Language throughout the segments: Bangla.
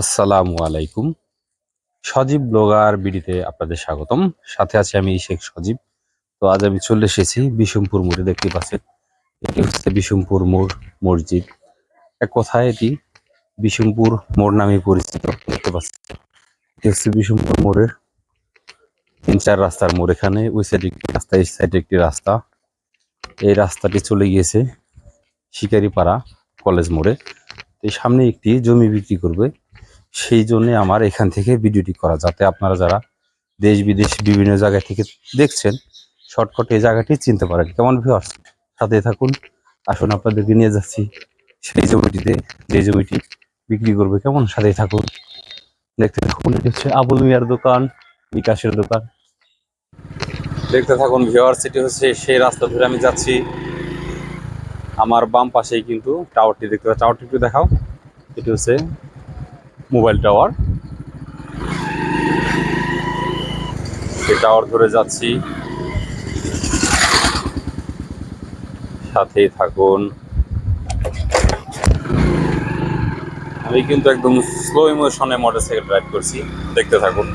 আসসালামু আলাইকুম। সজীব ব্লগার বিডিতে আপনাদের স্বাগতম। সাথে আছে আমি শেখ সজীব। তো আজ আমি চলে এসেছি বিশমপুর মোড়ে দেখতে পাচ্ছেন। এটি হচ্ছে বিশমপুর মোড় মসজিদ। এক কথায় এটি বিশমপুর মোড় নামে পরিচিত, দেখতে পাচ্ছেন। এটি হচ্ছে বিশমপুর মোড়ের তিন চার রাস্তার মোড় এখানে। ওই সাইডে একটি রাস্তা, এই সাইডে একটি রাস্তা। এই রাস্তাটি চলে গিয়েছে শিকারিপাড়া কলেজ মোড়ে। এই সামনে একটি জমি বিক্রি করবে সেই জন্যে আমার এখান থেকে ভিডিওটি করা, যাতে আপনারা যারা দেশ, বিদেশ, বিভিন্ন জায়গা থেকে দেখছেন, শর্টকাট এই জায়গাটি চিনতে পারেন। কেমন ভিউয়ার্স সাথে থাকুন। আসুন, আপনাদেরকে নিয়ে যাচ্ছি সেই জমিটিতে। যে জমিটি বিক্রি করবে, কেমন? সাথে থাকুন। দেখতে থাকুন, এটি হচ্ছে আবুল মিয়ার দোকান, বিকাশের দোকান। দেখতে থাকুন ভিউয়ার্স এটি হচ্ছে সেই রাস্তা ধরে আমি যাচ্ছি। আমার বাম পাশেই কিন্তু টাওয়ারটি দেখতে টাওয়ারটি একটু দেখাও। এটি হচ্ছে মোবাইল টাওয়ার। এই টাওয়ার ধরে যাচ্ছি। সাথেই থাকুন। আমি কিন্তু একদম স্লো ইমোশনে মোটরসাইকেল ড্রাইভ করছি। দেখতে থাকুন।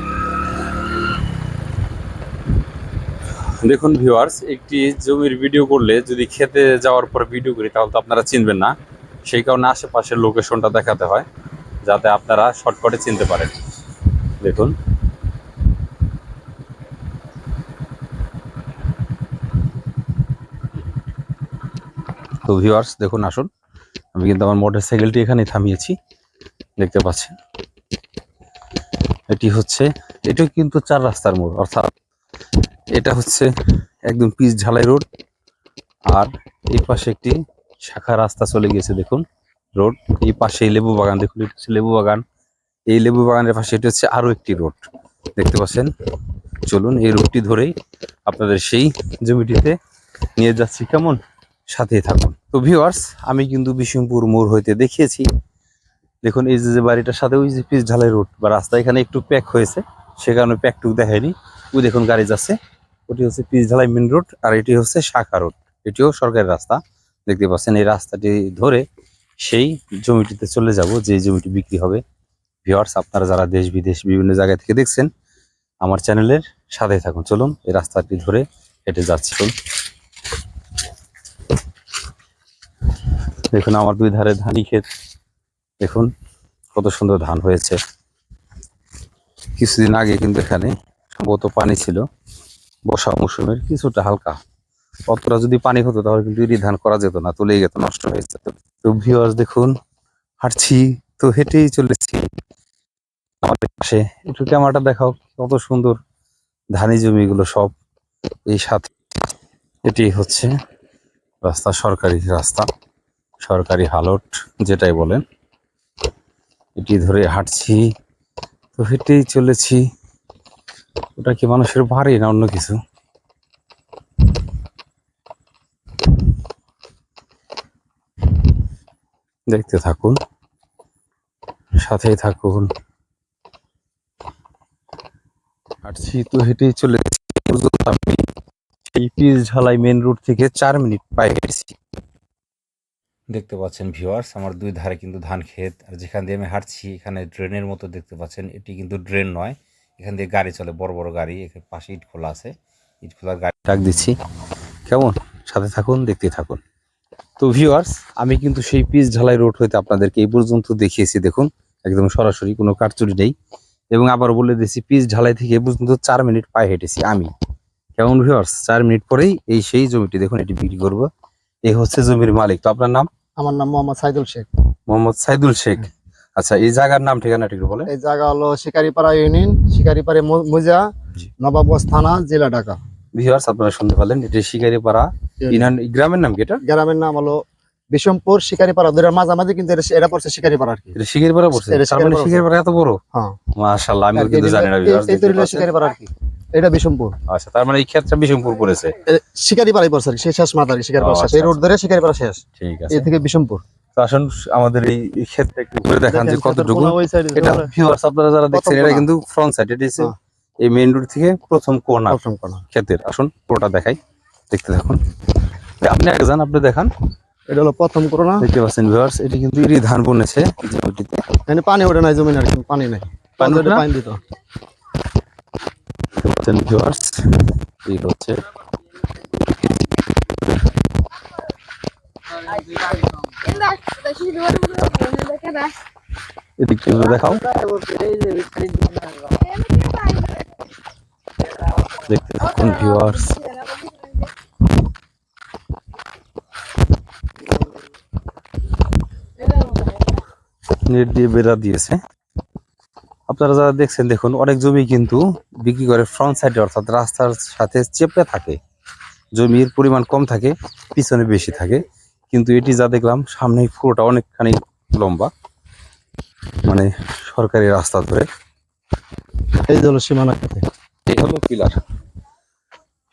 দেখুন ভিউয়ার্স একটি জমির ভিডিও করলে যদি খেতে যাওয়ার পর ভিডিও করি, তাহলে তো আপনারা চিনবেন না। সেই কারণে আশেপাশের লোকেশনটা দেখাতে হয়। যাতে আপনারা শর্টকাটে চিনতে পারেন। দেখুন। তো ভিউয়ার্স দেখুন, আসুন। আমি কিন্তু আমার মোটর সাইকেলটি এখানে থামিয়েছি। দেখতে পাচ্ছেন। এটি হচ্ছে, এটি কিন্তু চার রাস্তার মোড়, অর্থাৎ এটা হচ্ছে একদম পিচ ঝালাই রোড। আর এই পাশে একটি শাখা রাস্তা চলে গিয়েছে, দেখুন। রোড। এই পাশে লেবু বাগান, দেখুন, এটা হচ্ছে লেবু বাগান। এই লেবু বাগানের পাশে এটা হচ্ছে আরও একটি রোড, দেখতে পাচ্ছেন? চলুন এই রোডটি ধরেই আপনাদের সেই জমিটিতে নিয়ে যাচ্ছি, কেমন? সাথেই থাকুন। তো ভিউয়ার্স আমি কিন্তু বিশিমপুর মোড় হইতে দেখিয়েছি। দেখুন, এই যে বাড়িটার সাথে ওই যে পিস ঢালাই রোড বা রাস্তা, এখানে একটু প্যাক হয়েছে। সে কারণে প্যাকটুক দেখায়নি ওই দেখুন, গাড়ি যাচ্ছে। ওটি হচ্ছে পিচ ঢালাই মেন রোড আর এটি হচ্ছে শাখা রোড এটিও সরকারি রাস্তা, দেখতে পাচ্ছেন? এই রাস্তাটি ধরে সেই জমিটিতে চলে যাব, যে জমিটি বিক্রি হবে। ভিওয়ার্স আপনারা যারা দেশ, বিদেশ, বিভিন্ন জায়গা থেকে দেখছেন, আমার চ্যানেলের সাথে থাকুন। চলুন, এই রাস্তাটি ধরে হেঁটে যাচ্ছি। দেখুন, আমার দুই ধারে ধানি ক্ষেত। দেখুন, কত সুন্দর ধান হয়েছে। কিছুদিন আগে কিন্তু এখানে সম্ভবত পানি ছিল। বর্ষা মৌসুমের কিছুটা হালকা। অতটা যদি পানি হতো, তাহলে কিন্তু ধান করা যেত না, তুলেই যেত নষ্ট হয়ে যেত। তো ভিউয়ার্স দেখুন, হাঁটছি, তো হেঁটেই চলেছি। আমাদের পাশে একটু ক্যামেরাটা দেখাও, কত সুন্দর ধানি জমিগুলো সব এই সাথে এটি হচ্ছে রাস্তা, সরকারি রাস্তা, সরকারি হালট যেটাই বলেন। এটি ধরে হাঁটছি, তো হেঁটেই চলেছি। ওটা কি মানুষের বাড়ি না অন্য কিছু? দেখতে থাকুন। সাথেই থাকুন। হাঁটছি তো হেঁটেই চলে যাচ্ছি। পর্যন্ত আমি এই পিস ঝালাই মেন রোড থেকে চার মিনিট পায়ে দেখতে পাচ্ছেন ভিউয়ার্স আমার দুই ধারে কিন্তু ধান ক্ষেত। আর যেখান দিয়ে আমি হাঁটছি এখানে ড্রেনের মতো দেখতে পাচ্ছেন। এটি কিন্তু ড্রেন নয় এখান দিয়ে গাড়ি চলে বড় বড় গাড়ি। এখানে পাশে ইট খোলা আছে। ইট খোলার গাড়ি ডাক দিচ্ছি। কেমন? সাথে থাকুন দেখতে থাকুন। তো ভিউয়ার্স আমি কিন্তু সেই পিচ ঢালাই রোড হইতে আপনাদেরকে এই পর্যন্ত দেখিয়েছি দেখুন। একদম সরাসরি কোনো কারচুরি নেই। এবং আবার বলে দিয়েছি পিচ ঢালাই থেকে এই পর্যন্ত চার মিনিট পায়ে হেঁটেছি আমি। কেমন ভিউয়ার্স চার মিনিট পরেই এই সেই জমিটি দেখুন এটি বিক্রি করব। এই হচ্ছে জমির মালিক। তো আপনার নাম? আমার নাম মোহাম্মদ সাইদুল শেখ। মোহাম্মদ সাইদুল শেখ। আচ্ছা এই জায়গার নাম ঠিকানাটি একটু বলে এই জায়গা হলো শিকারিপাড়া ইউনিয়ন শিকারিপাড়া মুজা। নবাবগঞ্জ থানা জেলা ঢাকা। ভিউয়ার্স আপনারা শুনতে পারলেন এটি শিকারিপাড়া ইনান গ্রামের নাম কি এটা? গ্রামের নাম হলো বিষমপুর শিকারিপাড়া দুটার মাঝামাঝি কিন্তু এটা- এটা পড়ছে শিকারিপাড়া আর কি এটা শিকারিপাড়া পড়ছে? তার মানে শিকারিপাড়া এত বড়? হ্যাঁ। মাশাআল্লাহ আমি কিন্তু জানি না এই শিকারিপাড়া আর কি এটা বিষমপুর আচ্ছা তার মানে এই ক্ষেত্রে বিশমপুর পড়েছে? শিকারিপাড়াই পড়ছে আর কি শেষ মাথা আর কি শিকারিপাড়া শেষ আচ্ছা, এই রোড ধরে শিকারিপাড়া শেষ। ঠিক আছে। এই থেকে আসুন আমাদের এই ক্ষেত্রে একটু ঘুরে দেখান যে কতটুকু। এটা ভিউয়ার্স আপনারা যারা দেখছেন এটা কিন্তু ফ্রন্ট সাইড এটা। এই মেইন রোড থেকে প্রথম কোর্নার প্রথম কোনা। ক্ষেতের। আসুন পুরোটা দেখাই। দেখতে থাকুন। আপনি আগে যান আপনি দেখান। এটা হলো প্রথম করোনা দেখতে পাচ্ছেন ভিউয়ার্স এটি কিন্তু ইরি ধান বনেছে জমিটিতে। এখানে পানি ওঠে নাই জমিন আর কি পানি নাই। পানি ওঠে পানি দিত। দেখতে ভিউয়ার্স এই হচ্ছে একটু দেখাও। দেখতে থাকুন ভিউয়ার্স নেট দিয়ে বেড়া দিয়েছে। আপনারা যারা দেখছেন দেখুন অনেক জমি কিন্তু বিক্রি করে ফ্রন্ট সাইডে অর্থাৎ রাস্তার সাথে চেপে থাকে। জমির পরিমাণ কম থাকে পিছনে বেশি থাকে। কিন্তু এটি যা দেখলাম সামনে পুরোটা অনেকখানি লম্বা। মানে সরকারি রাস্তা ধরে। এই হলো সীমানা এই হলো পিলার।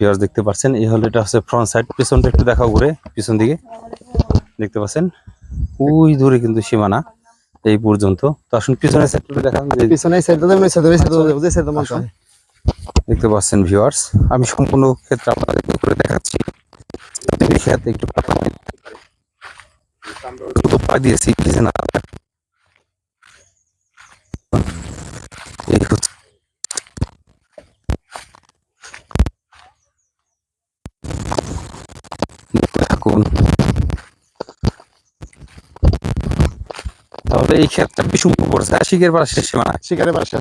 পিলার দেখতে পাচ্ছেন এই হলো এটা হচ্ছে ফ্রন্ট সাইড পিছনটা একটু দেখাও ঘুরে পিছন দিকে। দেখতে পাচ্ছেন? ওই দূরে কিন্তু সীমানা এই পর্যন্ত। তো আসুন পিছনের সাইডটা দেখান যে পিছনে সাইডটা ওই সাইডে সাইডে ওই সাইডে মন দেখতে পাচ্ছেন ভিউয়ার্স আমি সম্পূর্ণ ক্ষেত্রে আপনাদেরকে করে দেখাচ্ছি। খেয়াতে একটু দিয়েছি কি যে না এই হচ্ছে দেখতে থাকুন তাহলে পড়ছে পাড়া শেষ সীমানা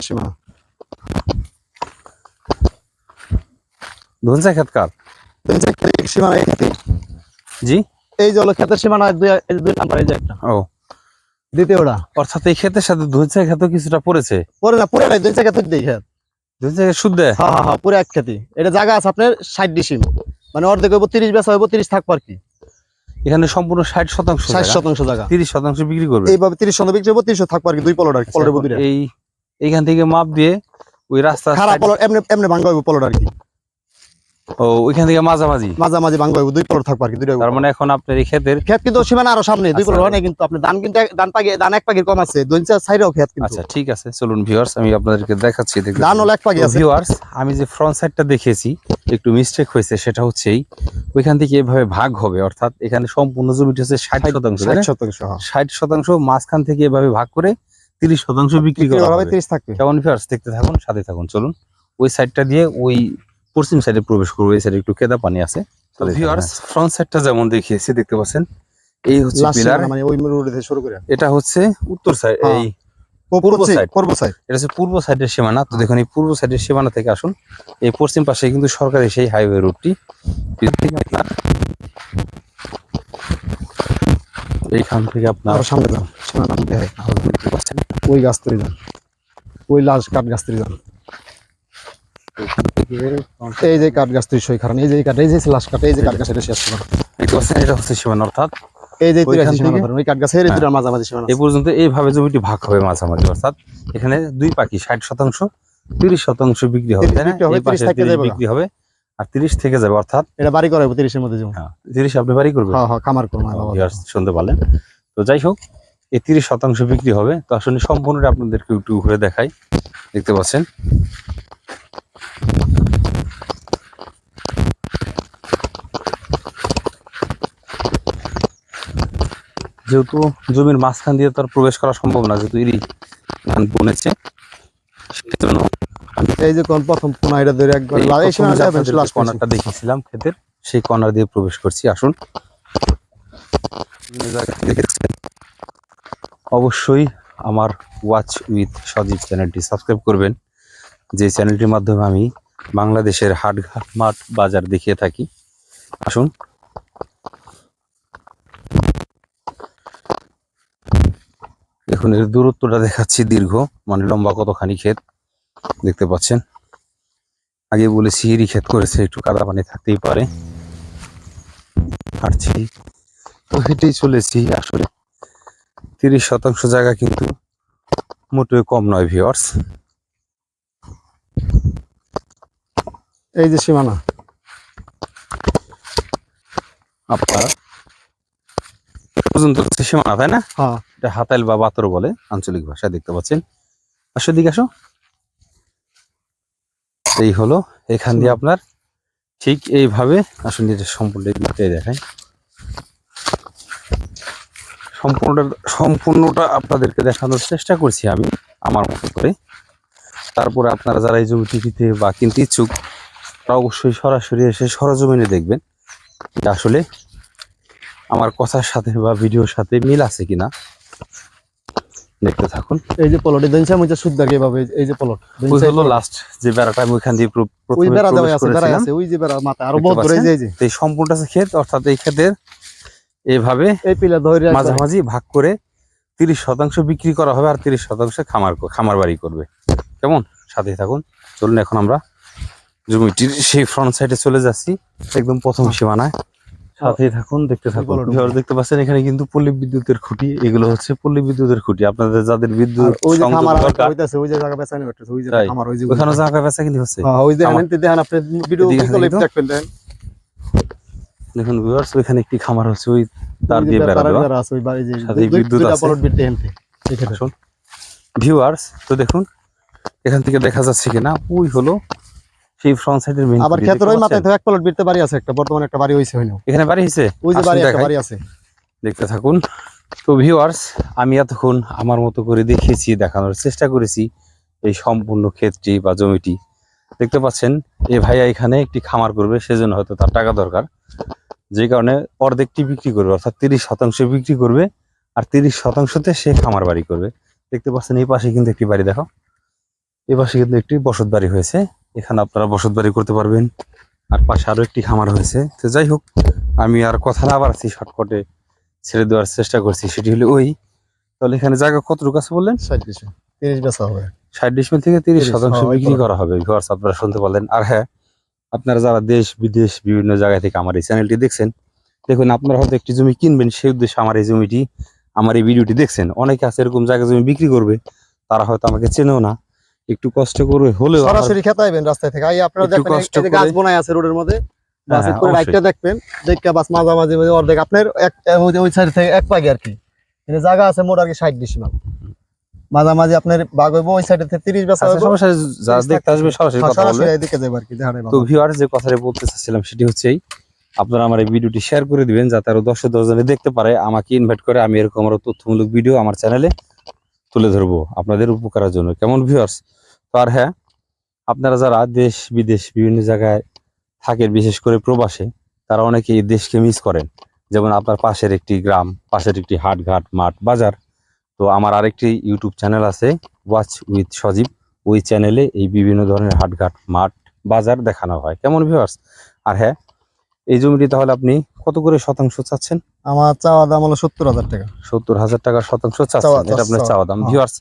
সীমানা ধনসা ক্ষেত কার সীমানা জি? এই যে হলো ক্ষেতের সীমানা দুই দুই নাম্বার এই যে একটা। ও। দ্বিতীয়টা অর্থাৎ এই ক্ষেতের সাথে ধনসা ক্ষেত কিছুটা পড়েছে। পরে না দুই জায়গা থেকে দেই ক্ষেত ধনসা শুদ্ধ? হ্যাঁ হ্যাঁ হ্যাঁ পুরো এক খেতি। এটা জায়গা আছে আপনার ষাট ডিসিম। মানে অর্ধেক হইব তিরিশ বেচা হইব তিরিশ থাকব আর কি। এখানে সম্পূর্ণ ষাট শতাংশ ষাট শতাংশ জায়গা। তিরিশ শতাংশ বিক্রি করবে। এইভাবে তিরিশ শতাংশ বিক্রি করব তিরিশ থাকব আর কি দুই পলট আর কি এই এইখান থেকে মাপ দিয়ে ওই রাস্তা খারাপ পলট এমনি এমনি ভাঙ্গা হইব পলট আর কি। ও ওইখান থেকে মাঝামাঝি? মাঝামাঝি ভাঙ্গা হইব দুই পলট থাকব আর কি দুইটা তার মানে এখন আপনার এই ক্ষেতের ক্ষেত কিন্তু সীমানা আরও সামনে দুই আচ্ছা। হয় কিন্তু আপনি ধান কিন্তু ধান পাগি ধান এক পাগির কম আছে দইনচা সাইডেও ক্ষেত কিন্তু। আচ্ছা ঠিক আছে চলুন ভিউয়ার্স আমি আপনাদেরকে দেখাচ্ছি দেখতে ধান হলো এক পাগি আছে। ভিউয়ার্স আমি যে ফ্রন্ট সাইডটা দেখেছি একটু মিস্টেক হয়েছে সেটা হচ্ছেই ওইখান থেকে এভাবে ভাগ হবে অর্থাৎ এখানে সম্পূর্ণ জমিটা হচ্ছে ষাট শতাংশ তাই ষাট না? শতাংশ হ্যাঁ। ষাট শতাংশ মাঝখান থেকে এভাবে ভাগ করে তিরিশ শতাংশ বিক্রি করা হবে হবে। তিরিশ থাকবে। কেমন ভিউয়ার্স দেখতে থাকুন সাথে থাকুন চলুন। ওই সাইডটা দিয়ে ওই পশ্চিম সাইডে প্রবেশ করব এই সাইডে একটু কেদা পানি আছে ভিউয়ার্স ফ্রন্ট সাইডটা যেমন দেখিয়েছি দেখতে পাচ্ছেন এই হচ্ছে পিলার মানে ওই রোড থেকে শুরু করে। এটা হচ্ছে উত্তর সাইড হ্যাঁ। এই পূর্ব সাইড পূর্ব সাইড এটা হচ্ছে পূর্ব সাইডের সীমানা। তো দেখুন এই পূর্ব সাইডের সীমানা থেকে আসুন। এই পশ্চিম পাশে কিন্তু সরকারি সেই হাইওয়ে রুটটি এইখান থেকে আপনার সামনে যান দেখতে পাচ্ছেন ওই গাছ তৈরি যান। ওই লাল কাঠ গাছ তৈরি যান। এই যে কাঠ গাছ তৈরি সই কারণ এই যে কাঠ এই যে লাশ কাঠ এই যে কাঠ গাছ এটা শেষ এটা হচ্ছে সীমানা অর্থাৎ এই যে ওইখান তিরাশি সীমানা থেকে- ধরেন ওই কাঠ গাছের এই হ্যাঁ। দুটার মাঝামাঝি সীমানা এই পর্যন্ত এইভাবে জমিটি ভাগ হবে মাঝামাঝি অর্থাৎ এখানে দুই পাখি ষাট শতাংশ তিরিশ শতাংশ বিক্রি হবে তাই না? বিক্রি হবে, এই পাশে 30 থেকে 30 যাবে। বিক্রি হবে আর তিরিশ থেকে যাবে অর্থাৎ এটা বাড়ি করা হবে তিরিশের মধ্যে হ্যাঁ তিরিশ আপনি বাড়ি করবেন। হ্যাঁ হ্যাঁ খামার করব শুনতে পারলেন। তো যাই হোক এই তিরিশ শতাংশ বিক্রি হবে তো আসলে সম্পূর্ণটা আপনাদেরকে একটু ঘুরে দেখাই। দেখতে পাচ্ছেন? যেহেতু জমির মাঝখান দিয়ে তো আর প্রবেশ করা সম্ভব না যেহেতু ইরি ধান বনেছে সেজন্য এই যে কোন প্রথম এটা ধরে একবার লাস্ট কর্নারটা দেখিয়েছিলাম ক্ষেতের সেই কর্নার দিয়ে প্রবেশ করছি আসুন। দেখেছেন। অবশ্যই আমার ওয়াচ উইথ সজীব চ্যানেলটি সাবস্ক্রাইব করবেন যে চ্যানেলটির মাধ্যমে আমি বাংলাদেশের হাটঘাট মাঠ বাজার দেখিয়ে থাকি। আসুন। দেখুন, এর দূরত্বটা দেখাচ্ছি দীর্ঘ মানে লম্বা কতখানি ক্ষেত দেখতে পাচ্ছেন। আগে বলেছি এরই ক্ষেত করেছে, একটু কাদা পানি থাকতেই পারে। হাঁটছি। তো হেঁটেই চলেছি আসলে। তিরিশ শতাংশ জায়গা কিন্তু মোটেও কম নয় ভিওর্স এই যে সীমানা। আপনার। পর্যন্ত সীমানা, তাই না? হ্যাঁ। এটা হাতাইল বা বাতর বলে আঞ্চলিক ভাষায় দেখতে পাচ্ছেন। আসো দিকে আসো। এই হলো এখান দিয়ে আপনার ঠিক এইভাবে আসলে এটা সম্পূর্ণ দিকটাই দেখায় সম্পূর্ণটা সম্পূর্ণটা আপনাদেরকে দেখানোর চেষ্টা করছি আমি আমার মতো করে। তারপরে আপনারা যারা এই জমিটি দিতে বা কিনতে ইচ্ছুক তারা অবশ্যই সরাসরি এসে সরজমিনে দেখবেন আসলে আমার কথার সাথে বা ভিডিওর সাথে মিল আছে কিনা। দেখতে থাকুন। এই যে পলটি আমি যে এভাবে এই যে পলট ওই হলো লাস্ট যে বেড়াটা আমি ওইখান দিয়ে ওই বেড়া দেওয়া আছে বেড়া আছে ওই যে বেড়া মাথা আরও বহুত ধরে যে এই সম্পূর্ণটা আছে ক্ষেত অর্থাৎ এই ক্ষেতের এইভাবে এই পিলা ধরে মাঝামাঝি ভাগ করে তিরিশ শতাংশ বিক্রি করা হবে আর তিরিশ শতাংশ খামার খামার বাড়ি করবে। কেমন? সাথে থাকুন। চলুন এখন আমরা জমিটির সেই ফ্রন্ট সাইডে চলে যাচ্ছি। একদম প্রথম সীমানায়। সাথেই থাকুন দেখতে থাকুন। ভিউয়ার দেখতে পাচ্ছেন এখানে কিন্তু পল্লী বিদ্যুতের খুঁটি এগুলো হচ্ছে পল্লী বিদ্যুতের খুঁটি আপনাদের যাদের বিদ্যুৎ ওই সংযোগ দরকার ওই যে জায়গা বেচানি করতেছে ওই যে তাই? ওই যে ওখানে জায়গা বেচা কিনি হচ্ছে হ্যাঁ ওই যে খামার। দেখেন দেখেন আপনি ভিডিও ক্লিপ দেখবেন দেখেন দেখুন ভিউয়ার্স ওইখানে একটি খামার হচ্ছে ওই তার দিয়ে বেড়া দেওয়া আছে ওই বাড়ি যে সাথে বিদ্যুৎ আছে। ভিউয়ার্স তো দেখুন এখান থেকে দেখা যাচ্ছে কিনা ওই হলো সেই ফ্রন্ট সাইডের মেইন আবার ক্ষেত্রে ওই মাথায় তো এক পলট বাড়ি আছে একটা বর্তমানে একটা বাড়ি হইছে হইনো এখানে বাড়ি হয়েছে ওই যে বাড়ি একটা বাড়ি আছে। দেখতে থাকুন। তো ভিউয়ার্স আমি এতক্ষণ আমার মতো করে দেখিয়েছি দেখানোর চেষ্টা করেছি এই সম্পূর্ণ ক্ষেতটি বা জমিটি। দেখতে পাচ্ছেন এই ভাইয়া এখানে একটি খামার করবে সেজন্য হয়তো তার টাকা দরকার। যে কারণে অর্ধেকটি বিক্রি করবে অর্থাৎ তিরিশ শতাংশ বিক্রি করবে আর তিরিশ শতাংশতে সে খামার বাড়ি করবে। দেখতে পাচ্ছেন এই পাশে কিন্তু একটি বাড়ি দেখো। এই পাশে কিন্তু একটি বসত বাড়ি হয়েছে। এখানে আপনারা বসত বাড়ি করতে পারবেন। আর পাশে আরও একটি খামার হয়েছে। তো যাই হোক আমি আর কথা না বাড়াচ্ছি শর্টকটে ছেড়ে দেওয়ার চেষ্টা করছি। সেটি হলো ওই। তাহলে এখানে জায়গা কতটুকু আছে বললেন? ষাট কিছু তিরিশ বেচা হবে। ষাট ডিসমিল থেকে তিরিশ শতাংশ হ্যাঁ, বিক্রি করা হবে। ভিউয়ার্স আপনারা শুনতে পারলেন। আর হ্যাঁ আপনারা যারা দেশ বিদেশ বিভিন্ন জায়গা থেকে আমার এই চ্যানেলটি দেখছেন দেখুন আপনারা হয়তো একটি জমি কিনবেন সেই উদ্দেশ্যে আমার এই জমিটি আমার এই ভিডিওটি দেখছেন। অনেকে আছে এরকম জায়গা জমি বিক্রি করবে তারা হয়তো আমাকে চেনেও না। একটু কষ্ট করে হলেও সরাসরি খেতে আইবেন রাস্তায় থেকে। আই আপনারা দেখবেন এই গাছ বোনাই আছে রোডের মধ্যে হ্যাঁ, বাস হ্যাঁ, করে রাইটটা দেখবেন দেখে বাস মাঝামাঝি মাঝে অর্ধেক। আপনার এক ওই সাইড থেকে এক পাগে আর কি। এখানে জায়গা আছে মোট আর কি ষাট ডিসিমাল মাঝামাঝি আপনার বাঘ হইব ওই সাইডে থেকে তিরিশ বেচা আচ্ছা, হইব। সমস্যা নেই, যা দেখতে আসবে সরাসরি কথা বলবে। সরাসরি এদিকে যাবে আর কি দেখানে তো ভিউয়ার যে কথাটা বলতে চাচ্ছিলাম সেটি হচ্ছে এই, আপনারা আমার এই ভিডিওটি শেয়ার করে দিবেন যাতে আরও দশ দশজনে দেখতে পারে আমাকে ইনভাইট করে আমি এরকম আরও তথ্যমূলক ভিডিও আমার চ্যানেলে তুলে ধরবো আপনাদের উপকারের জন্য। কেমন ভিউয়ার্স আর হ্যাঁ আপনারা যারা দেশ বিদেশ বিভিন্ন জায়গায় থাকেন বিশেষ করে প্রবাসে তারা অনেকে এই দেশকে মিস করেন। যেমন আপনার পাশের একটি গ্রাম পাশের একটি হাট ঘাট মাঠ বাজার। তো আমার আরেকটি ইউটিউব চ্যানেল আছে ওয়াচ উইথ সজীব। ওই চ্যানেলে এই বিভিন্ন ধরনের হাটঘাট মাঠ বাজার দেখানো হয়। কেমন ভিউয়ার্স আর হ্যাঁ এই জমিটি তাহলে আপনি কত করে শতাংশ চাচ্ছেন? আমার চাওয়া দাম হলো সত্তর হাজার টাকা। সত্তর হাজার টাকার শতাংশ চাচ্ছেন। এটা আপনার চাওয়া, দাম। হ্যাঁ। ভিউয়ার্স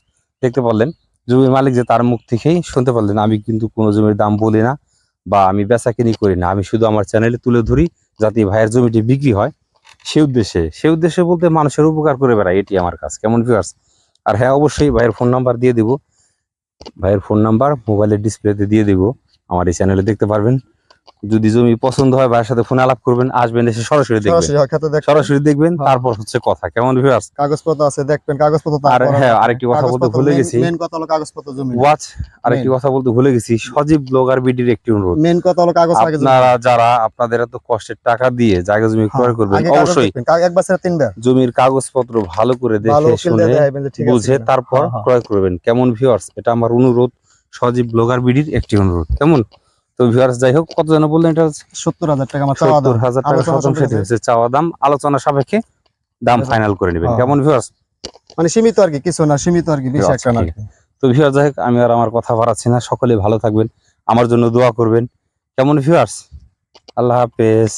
দেখতে পারলেন। জমির মালিক যে তার মুখ থেকেই শুনতে পারলেন, আমি কিন্তু কোনো জমির দাম বলি না বা আমি বেচা কিনি করি না, আমি শুধু আমার চ্যানেলে তুলে ধরি যাতে ভাইয়ের জমিটি বিক্রি হয়। সে উদ্দেশ্যে সে উদ্দেশ্যে বলতে মানুষের উপকার করে বেড়ায়, এটি আমার কাজ। কেমন ভিউয়ার্স আর হ্যাঁ অবশ্যই ভাইয়ের ফোন নাম্বার দিয়ে দিব। ভাইয়ের ফোন নাম্বার মোবাইলের ডিসপ্লেতে দিয়ে দিব। আমার এই চ্যানেলে দেখতে পারবেন। যদি জমি পছন্দ হয় ভাইয়ের সাথে ফোন আলাপ করবেন আসবেন এসে সরাসরি দেখবেন। সরাসরি দেখবেন। হ্যাঁ। তারপর হচ্ছে কথা। কেমন ভিউয়ার্স কাগজপত্র আছে দেখবেন কাগজপত্র আর হ্যাঁ আরেকটি কথা বলতে ভুলে গেছি। মেন কথা হলো কাগজপত্র জমি। ওয়াচ আরেকটি কথা বলতে ভুলে গেছি। সজীব ব্লগার বিডির একটি অনুরোধ। মেন কথা হলো কাগজ আপনারা যারা আপনাদের এত কষ্টের টাকা দিয়ে জায়গা জমি ক্রয় হ্যাঁ, করবেন অবশ্যই কাগ- তিনবার জমির কাগজপত্র ভালো করে দেখে শুনে বুঝে তারপর হ্যাঁ। ক্রয় করবেন। কেমন ভিউয়ার্স এটা আমার অনুরোধ। সজীব ব্লগার বিডির একটি অনুরোধ। কেমন? তো ভিউয়ার্স যাই হোক কত বললেন এটা সত্তর হাজার টাকা আমার সত্তর হাজার টাকা আলোচনা সেটি চাওয়া দাম। আলোচনা সাপেক্ষে দাম আচ্ছা। ফাইনাল করে নেবেন। কেমন ভিউয়ার্স মানে সীমিত আর কি কিছু না সীমিত আর কি বেশি আচ্ছা, একটা না তো ভিউয়ার্স যাই হোক, আমি আর আমার কথা বাড়াচ্ছি না। সকলে ভালো থাকবেন। আমার জন্য দোয়া করবেন। কেমন ভিউয়ার্স আল্লাহ হাফেজ।